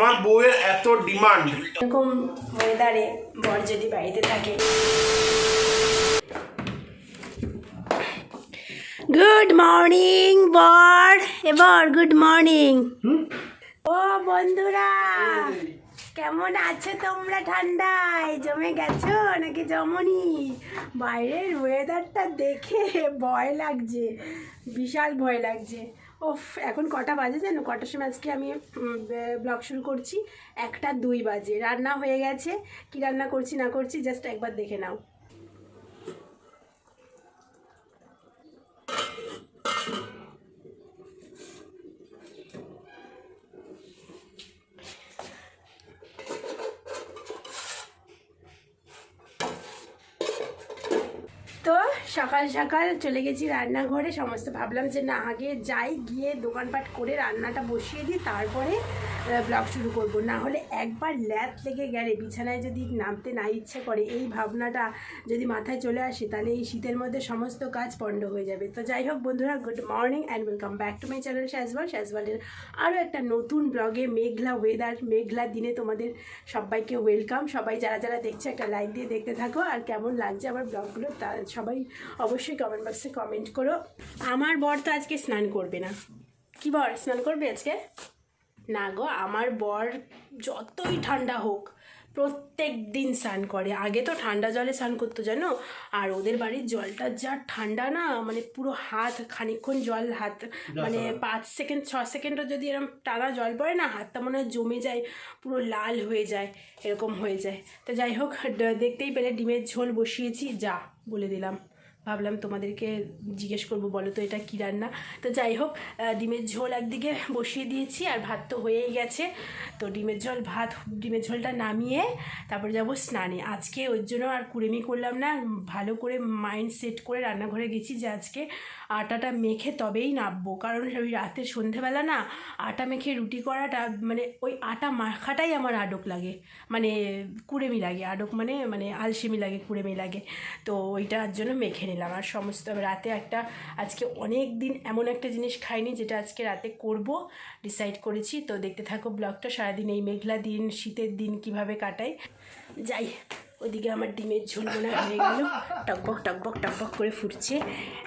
আমার বউয়ের এত ডিমান্ড? এরকম ওয়েদারে বর যদি বাড়িতে থাকে। গুড মর্নিং বর। এবার গুড মর্নিং ও বন্ধুরা কেমন আছো তোমরা ঠান্ডায়? জমে গেছো নাকি জমনি? বাইরের ওয়েদারটা দেখে ভয় লাগছে বিশাল ভয় লাগছে। ওফ, এখন কটা বাজে জানো? কটার সময় আজকে আমি ব্লগ শুরু করছি। একটা দুই বাজে। রান্না হয়ে গেছে। কি রান্না করছি, না করছি জাস্ট একবার দেখে নাও তো সকাল সকাল চলে গেছি রান্নাঘরে। সমস্ত ভাবলাম যে না, আগে যাই, গিয়ে দোকানপাট করে রান্নাটা বসিয়ে দিই, তারপরে ব্লগ শুরু করব। না হলে একবার ল্যাদ লেগে গেলে, বিছানায় যদি নামতে না ইচ্ছে করে, এই ভাবনাটা যদি মাথায় চলে আসে, তাহলে এই শীতের মধ্যে সমস্ত কাজ পণ্ড হয়ে যাবে। তো যাই হোক বন্ধুরা good morning and welcome back to my channel শ্যাজওয়াল শ্যাজওয়ালের আরও একটা নতুন ব্লগে মেঘলা ওয়েদার মেঘলা দিনে তোমাদের সবাইকে ওয়েলকাম সবাই যারা যারা দেখছে, একটা লাইক দিয়ে দেখতে থাকো। আর কেমন লাগছে আমার ব্লগগুলো তা সবাই অবশ্যই কমেন্ট বক্সে কমেন্ট করো। আমার বর তো আজকে স্নান করবে না। কি বর স্নান করবে আজকে? না গো আমার বর যতই ঠান্ডা হোক প্রত্যেক দিন স্নান করে। আগে তো ঠান্ডা জলে স্নান করতো জানো? আর ওদের বাড়ির জলটা যা ঠান্ডা না মানে পুরো হাত খানিকক্ষণ জল হাত মানে পাঁচ সেকেন্ড ছ সেকেন্ডও যদি এরকম টানা জল পড়ে না হাতটা মনে হয় জমে যায় পুরো লাল হয়ে যায় এরকম হয়ে যায়। তো যাই হোক দেখতেই পেলে ডিমের ঝোল বসিয়েছি যা বলে দিলাম। ভাবলাম তোমাদেরকে জিজ্ঞেস করব, বলো তো এটা কী রান্না? তো যাই হোক ডিমের ঝোল একদিকে বসিয়ে দিয়েছি আর ভাত তো হয়েই গেছে। তো ডিমের ঝোল, ভাত, ডিমের ঝোলটা নামিয়ে তারপর যাব স্নানে। আজকে ওই জন্য আর কুড়েমি করলাম না, ভালো করে মাইন্ড সেট করে রান্নাঘরে গেছি যে আজকে আটাটা মেখে তবেই নামবো কারণ ওই রাতে সন্ধেবেলা না আটা মেখে রুটি করাটা মানে ওই আটা মাখাটাই আমার আডক লাগে। মানে কুড়েমি লাগে, আডক মানে মানে আলসেমি লাগে, কুড়েমি লাগে। তো ওইটার জন্য মেখে নিলাম। আর সমস্ত রাতে একটা, আজকে অনেক দিন এমন একটা জিনিস খাইনি যেটা আজকে রাতে করব ডিসাইড করেছি। তো দেখতে থাকো ব্লগটা, সারাদিন এই মেঘলা দিন, শীতের দিন কীভাবে কাটাই। যাই, ওদিকে আমার ডিমের ঝোল মনে হয়ে গেল। টকবক টকবক টকবক করে ফুটছে।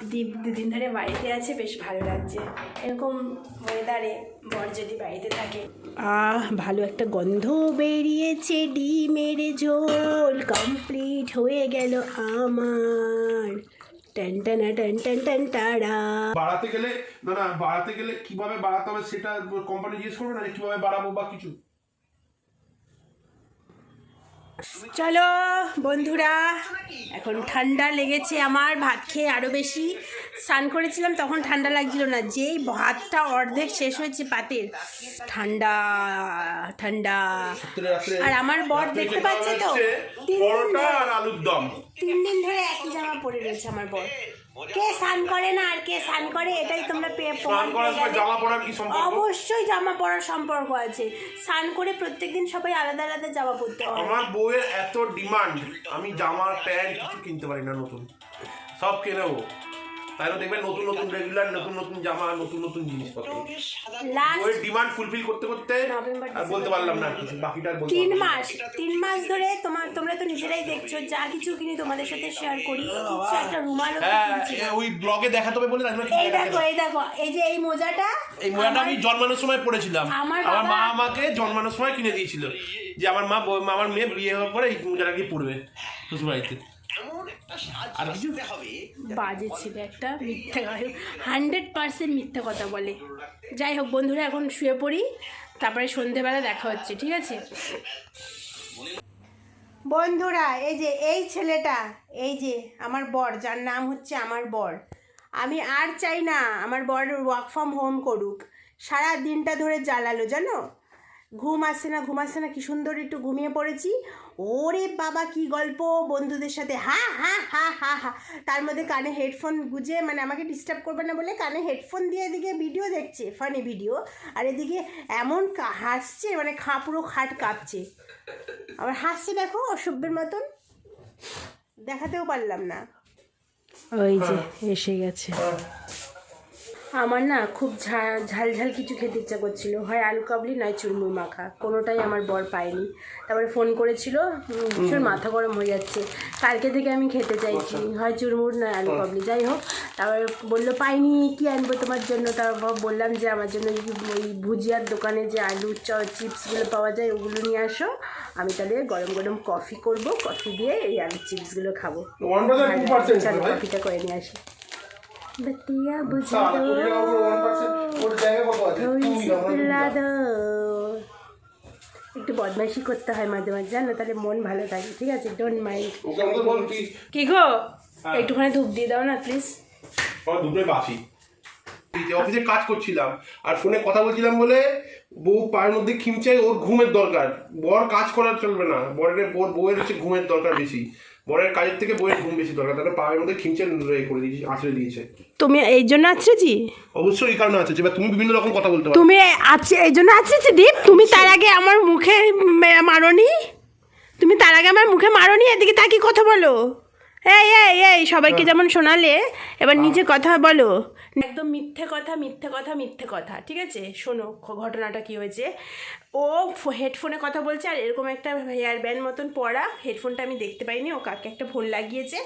ডিম দুদিন ধরে বাড়িতে আছে, বেশ ভালো লাগছে। এরকম ওয়েদারে বর যদি বাড়িতে থাকে। আহ, ভালো একটা গন্ধ বেরিয়েছে ডিমের ঝোল। কমপ্লিট হয়ে গেল আমার। বাড়াতে গেলে, না না, বাড়াতে গেলে কীভাবে বাড়াতে হবে সেটা কোম্পানি জিজ্ঞেস করবে, না কীভাবে বাড়াবো বা কিছু? চলো বন্ধুরা এখন ঠান্ডা লেগেছে আমার ভাত খেয়ে আরও বেশি স্নান করেছিলাম তখন ঠান্ডা লাগছিল না। যেই ভাতটা অর্ধেক শেষ হয়েছে পাতের ঠান্ডা ঠান্ডা। আর আমার বর দেখতে পাচ্ছে তো? তিন দিন ধরে- একই জামা পরে রয়েছে আমার বর। কে স্নান করে না আর কে স্নান করে এটাই তোমরা পেয়ে স্নান করার সময় জামা পরার কি সম্পর্ক? অবশ্যই জামা পরার সম্পর্ক আছে। স্নান করে প্রত্যেকদিন সবাই আলাদা আলাদা জামা পরতে হয় আমার বউয়ের এত ডিমান্ড আমি জামা প্যান্ট কিছু কিনতে পারি না নতুন। সব কিনে জন্য দেখবেন নতুন নতুন রেগুলার নতুন নতুন জামা নতুন নতুন জিনিসপত্র। বউয়ের ডিমান্ড ফুলফিল করতে করতে আর বলতে পারলাম না কিছু বাকিটা বলতে তিন মাস তিন মাস ধরে তোমার তোমরা তো নিজেরাই দেখছ যা কিছু কিনি তোমাদের সাথে শেয়ার করি। কিছু একটা রুমালও হ্যাঁ ওই ব্লগে দেখাতে হবে বলে এই দেখো এই দেখো এই যে এই মোজাটা এই মোজাটা আমি আমার- জন্মানোর সময় পড়েছিলাম আমার মা আমাকে জন্মানোর সময় কিনে দিয়েছিল। যে আমার মা আমার মেয়ে বিয়ে হওয়ার পরে এই মোজাটা কি পড়বে শ্বশুরবাড়িতে। আর কিছু বাজে ছিল একটা মিথ্যা হান্ড্রেড পার্সেন্ট মিথ্যা কথা বলে। যাই হোক বন্ধুরা এখন শুয়ে পড়ি। তারপরে সন্ধেবেলা দেখা হচ্ছে ঠিক আছে? বন্ধুরা এই যে এই ছেলেটা এই যে আমার বর যার নাম হচ্ছে আমার বর। আমি আর চাই না আমার বর ওয়ার্ক ফ্রম হোম করুক। সারা দিনটা ধরে জ্বালালো জানো? ঘুম আসছে না ঘুম আসছে না কি সুন্দর একটু ঘুমিয়ে পড়েছি। ওরে বাবা কি গল্প! বন্ধুদের সাথে হা হা হা হা হা। তার মধ্যে কানে হেডফোন গুজে মানে আমাকে ডিস্টার্ব করবে না বলে কানে হেডফোন দিয়ে এদিকে ভিডিও দেখছে ফানি ভিডিও আর এদিকে এমন কা- হাসছে মানে খা পুরো খাট কাঁপছে। আবার হাসছে দেখো অসভ্যের মতন। দেখাতেও পারলাম না। ওই যে এসে গেছে। আমার না খুব ঝা- ঝাল ঝাল কিছু খেতে ইচ্ছা করছিল। হয় আলু কাবলি নয় চুরমুর মাখা। কোনোটাই আমার বর পায়নি। তারপরে ফোন করেছিল ভীষণ মাথা গরম হয়ে যাচ্ছে। কালকে থেকে আমি খেতে চাইছি। হয় চুরমুর নয় আলু কাবলি। যাই হোক তারপরে বলল পাইনি কি আনব তোমার জন্য? তারপর বললাম যে আমার জন্য ওই ওই ভুজিয়ার দোকানে যে আলু চ চিপসগুলো পাওয়া যায় ওগুলো নিয়ে আসো। আমি তাহলে গরম গরম কফি করব। কফি দিয়ে এই আলু চিপসগুলো খাব। কফিটা করে নিয়ে আসি। बतिया बुझा তা, কোটি টাকা উপর ওয়ান পার্সেন্ট ওর জায়গা কত আছে थोड़ी তুমি सी দাও, আমরা पिला দুটো। दो একটু বদমাইশি করতে হয় মাঝে মাঝে জানো তাহলে মন ভালো থাকে ঠিক আছে ডোন্ট মাইন্ড ওকে আমাদের বল তুই কি গো হ্যাঁ। একটুখানি ধূপ দিয়ে দাও না প্লিজ আমার দুটোই বাসি এই যে অফিসে কাজ করছিলাম আর ফোনে কথা বলছিলাম বলে বউ পায়ের মধ্যে খিমচে ওর ঘুমের দরকার বর কাজ করা চলবে না বরের বোর বউয়ের হচ্ছে ঘুমের দরকার বেশি বরের কাজের থেকে বইয়ের ঘুম বেশি দরকার তাহলে পায়ের মধ্যে খিমচে করে দিয়েছি আঁচড়ে দিয়েছে। তুমি এই জন্য আছরেছি অবশ্যই এই কারণে আছে এবার তুমি বিভিন্ন রকম কথা বলতে পারো। তুমি আছে এই জন্য আছরেছি দীপ। তুমি তার আগে আমার মুখে মারোনি। তুমি তার আগে আমার মুখে মারোনি এদিকে তা কি কথা বলো। এই এই এই সবাইকে যেমন শোনালে এবার নিজে কথা বলো। একদম মিথ্যে কথা মিথ্যে কথা মিথ্যে কথা, ঠিক আছে? শোনো ঘটনাটা কি হয়েছে? ও হেডফোনে কথা বলছে আর এরকম একটা হেয়ার ব্যান্ড মতন পড়া হেডফোনটা আমি দেখতে পাইনি। ও কাকে একটা ফোন লাগিয়েছে।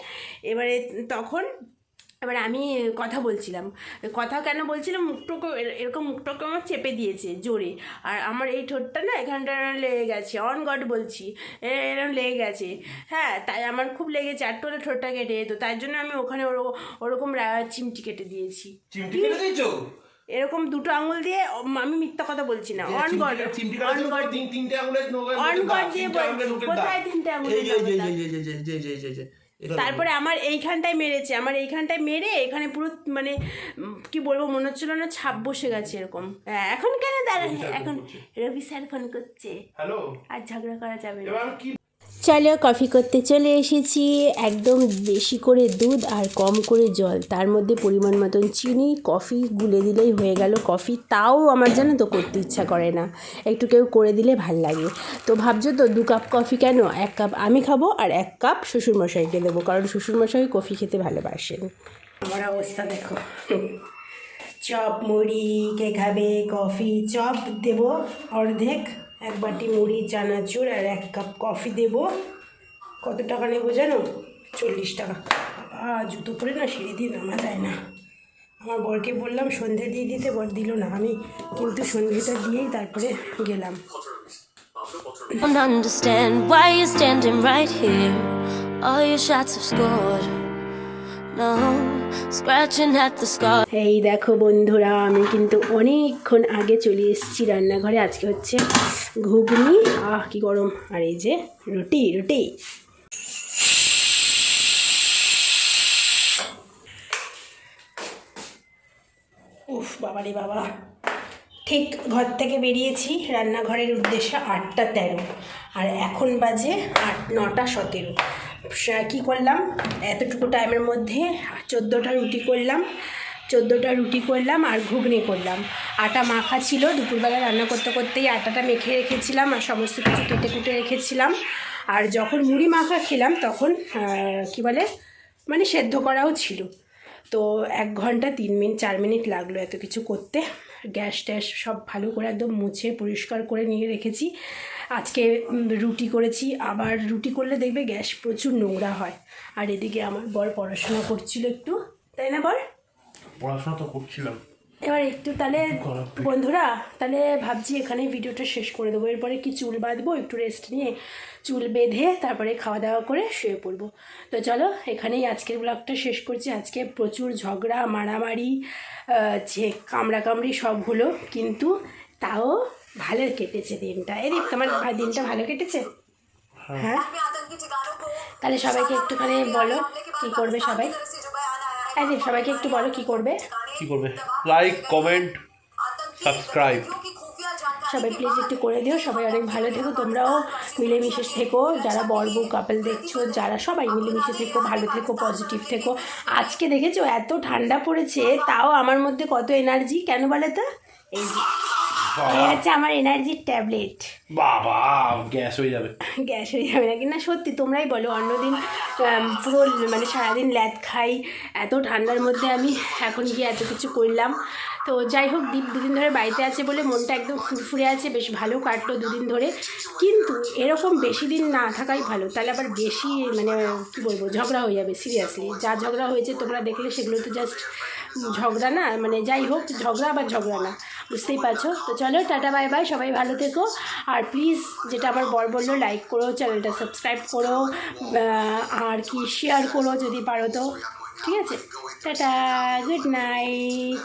এবারে তখন এবার আমি কথা বলছিলাম কথা কেন বলছিলাম মুখটুকু এর- এরকম মুখটুকু আমার চেপে দিয়েছে জোরে আর আমার এই ঠোঁটটা না এখানটা লেগে গেছে অন গড বলছি এরকম লেগে গেছে হ্যাঁ তাই আমার খুব লেগেছে আর টোলে ঠোঁটটা কেটে যেত তাই জন্য আমি ওখানে ওরকম ওরকম চিমটি কেটে দিয়েছি চিমটি কেটে দিয়েছ এরকম দুটো আঙুল দিয়ে আমি মিথ্যা কথা বলছি না অন গড অন গড তিনটে অন গড দিয়ে বলছি কোথায় তিনটে আঙুলের তারপরে আমার এইখানটায় মেরেছে আমার এইখানটায় মেরে এখানে পুরো মানে কি বলব মনে হচ্ছিল না ছাপ বসে গেছে এরকম। হ্যাঁ, এখন কেন দাঁড়ায়? এখন রবি স্যার ফোন করছে। হ্যালো? আর ঝগড়া করা যাবে না। চলো কফি করতে চলে এসেছি। একদম বেশি করে দুধ আর কম করে জল। তার মধ্যে পরিমাণ মতন চিনি, কফি গুলে দিলেই হয়ে গেল কফি। তাও আমার জানো তো করতে ইচ্ছা করে না। একটু কেউ করে দিলে ভালো লাগে। তো ভাবছ তো, দু কাপ কফি কেন? এক কাপ আমি খাব আর এক কাপ শ্বশুরমশাইকে দেবো। কারণ শ্বশুরমশাই কফি খেতে ভালোবাসেন। আমার অবস্থা দেখো। চপ মুড়ি কে খাবে, কফি, চপ দেবো অর্ধেক। এক বাটি মুড়ি, চানাচুর আর এক কাপ কফি দেব। কত টাকা নেব জানো? চল্লিশ টাকা। বাবা, জুতো পরে না সিঁড়ি দিয়ে নামা যায় না। আমার বরকে বললাম, সন্ধে দিয়ে দিতে। বর দিল না। আমি কিন্তু সন্ধেটা দিয়েই তারপরে গেলাম। Understand why you're standing right here. All your shots have scored. এই দেখো বন্ধুরা, আমি কিন্তু অনেকক্ষণ আগে চলে এসেছি রান্নাঘরে। আজকে হচ্ছে ঘুগনি, আহ, কি গরম। আর এই যে রুটি রুটি। উফ বাবারে বাবা। ঠিক ঘর থেকে বেরিয়েছি, রান্নাঘরের উদ্দেশ্যে আটটা তেরো। আর এখন বাজে আট, নটা সতেরো। কী করলাম? এতটুকু টাইমের মধ্যে চোদ্দোটা রুটি করলাম। চোদ্দোটা রুটি করলাম আর ঘুগনি করলাম। আটা মাখা ছিল। দুপুরবেলা রান্না করতে করতেই আটাটা মেখে রেখেছিলাম আর সমস্ত কিছু কেটে কুটে রেখেছিলাম। আর যখন মুড়ি মাখা খেলাম তখন কী বলে? মানে সেদ্ধ করাও ছিল। তো এক ঘণ্টা, তিন মিনিট, চার মিনিট লাগল এত কিছু করতে। গ্যাস ট্যাস সব ভালো করে একদম মুছে, পরিষ্কার করে নিয়ে রেখেছি। আজকে রুটি করেছি। আবার রুটি করলে দেখবে গ্যাস প্রচুর নোংরা হয়। আর এদিকে আমার বর পড়াশোনা করছিল একটু। তাই না বর? পড়াশোনা তো করছিলাম। এবার একটু তাহলে বন্ধুরা তাহলে ভাবছি এখানে ভিডিওটা শেষ করে দেবো। এরপরে কি চুল বাঁধবো একটু রেস্ট নিয়ে চুল বেঁধে তারপরে খাওয়া দাওয়া করে শুয়ে পড়ব। তো চলো এখানেই আজকের ব্লগটা শেষ করছি। আজকে প্রচুর ঝগড়া মারামারি যে কামড়াকামড়ি সব হলো কিন্তু তাও ভালো কেটেছে দিনটা। এদিক তোমার দিনটা ভালো কেটেছে? হ্যাঁ। তাহলে সবাইকে একটুখানি বলো কি করবে সবাই? এদিক সবাইকে একটু বলো কি করবে? কি করবে? লাইক কমেন্ট সাবস্ক্রাইব সবাই প্লিজ একটু করে দিও সবাই অনেক ভালো থেকো তোমরাও মিলেমিশে থেকো যারা বর বউ কাপল দেখছ যারা সবাই মিলেমিশে থেকো ভালো থেকো পজিটিভ থেকো। আজকে দেখেছ এত ঠান্ডা পড়েছে তাও আমার মধ্যে কত এনার্জি কেন বলে তো? এই যে। এই হচ্ছে আমার এনার্জির ট্যাবলেট বাবা গ্যাস হয়ে যাবে। গ্যাস হয়ে যাবে নাকি? না সত্যি তোমরাই বলো অন্যদিন পুরো মানে সারাদিন ল্যাদ খাই এত ঠান্ডার মধ্যে আমি এখন গিয়ে এত কিছু করলাম। তো যাই হোক দীপ দুদিন ধরে বাড়িতে আছে বলে মনটা একদম ফুরফুরে আছে বেশ ভালো কাটলো দুদিন ধরে। কিন্তু এরকম বেশি দিন না থাকাই ভালো তাহলে আবার বেশি মানে কী বলব ঝগড়া হয়ে যাবে সিরিয়াসলি যা ঝগড়া হয়েছে তোমরা দেখলে সেগুলো তো জাস্ট ঝগড়া না মানে যাই হোক ঝগড়া আবার ঝগড়া না। বুঝতেই পারছ? তো চলো, টাটা বাই বাই সবাই ভালো থেকো। আর প্লিজ যেটা আমার বর বলল লাইক করো চ্যানেলটা সাবস্ক্রাইব করো আর কি শেয়ার করো যদি পারো তো। ঠিক আছে? Tata good night